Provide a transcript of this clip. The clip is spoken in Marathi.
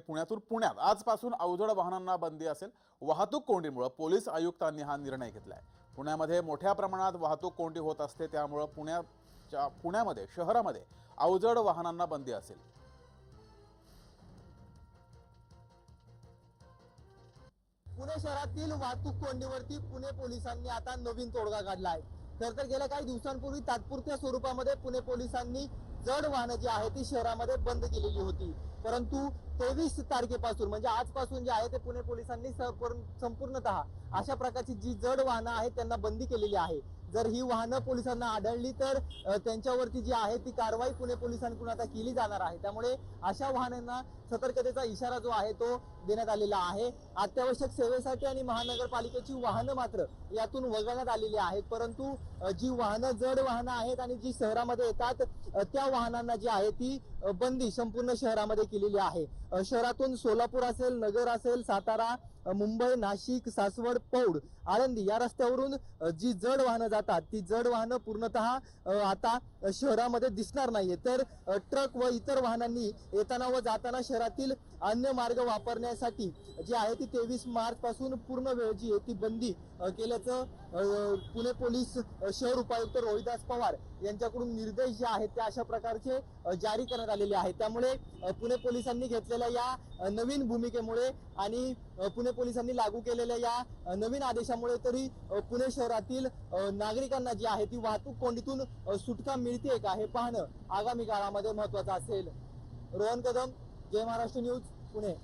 पुण्यातून पुण्यात. आजपासून अवजड वाहनांना बंदी असेल. वाहतूक कोंडीमुळे पोलीस आयुक्तांनी हा निर्णय घेतलाय. पुण्यामध्ये मोठ्या प्रमाणात वाहतूक कोंडी होत असते त्यामुळं पुण्याच्या पुण्यामध्ये शहरामध्ये अवजड वाहनांना बंदी असेल. पुणे शहरातील वाहतूक कोंडीवरती पुणे पोलिसांनी आता नवीन तोडगा काढला आहे खर तर गेल्या काही दिवसांपूर्वी तात्पुरत्या स्वरूपामध्ये पुणे पोलिसांनी जड वाहनं जी आहे ती शहरामध्ये बंद केलेली होती. परंतु तेवीस तारखेपासून म्हणजे आजपासून जे आहे ते पुणे पोलिसांनी संपूर्णतः अशा प्रकारची जी जड वाहनं आहेत त्यांना बंदी केलेली आहे. जर ही वाहनं पोलिसांना आढळली तर त्यांच्यावरती जी आहे ती कारवाई पुणे पोलिसांकडून आता केली जाणार आहे. त्यामुळे अशा वाहनांना सतर्कतेचा इशारा जो आहे तो देण्यात आलेला आहे. अत्यावश्यक सेवेसाठी आणि महानगरपालिकेची वाहनं मात्र यातून वगळण्यात आलेली आहेत. परंतु जी वाहनं जड वाहनं आहेत आणि जी शहरामध्ये येतात त्या वाहनांना जी आहे ती बंदी संपूर्ण शहरामध्ये केलेली आहे. शहरातून सोलापूर असेल नगर असेल सातारा मुंबई नाशिक सासवड पौड आळंदी या रस्त्यावरून जी जड वाहनं जातात ती जड वाहनं पूर्णतः आता शहरामध्ये दिसणार नाहीये. तर ट्रक व इतर वाहनांनी येताना व जाताना शहरातील अन्य मार्ग वापरण्यासाठी जी आहे ती तेवीस मार्च पासून पूर्ण वेळ जी आहे ती बंदी केल्याचं पुणे पोलीस शहर उपायुक्त रोहिदास पवार यांच्याकडून निर्देश जे आहेत ते अशा प्रकारचे जारी करण्यात आलेले आहेत. त्यामुळे पुणे पोलिसांनी घेतलेल्या या नवीन भूमिकेमुळे आणि पुणे पोलिसांनी लागू केलेल्या या नवीन आदेशामुळे तरी पुणे शहरातील नागरिकांना जी आहे ती वाहतूक कोंडीतून सुटका मिळते का हे पाहणं आगामी काळामध्ये महत्वाचं असेल. रोहन कदम जय महाराष्ट्र न्यूज पुणे.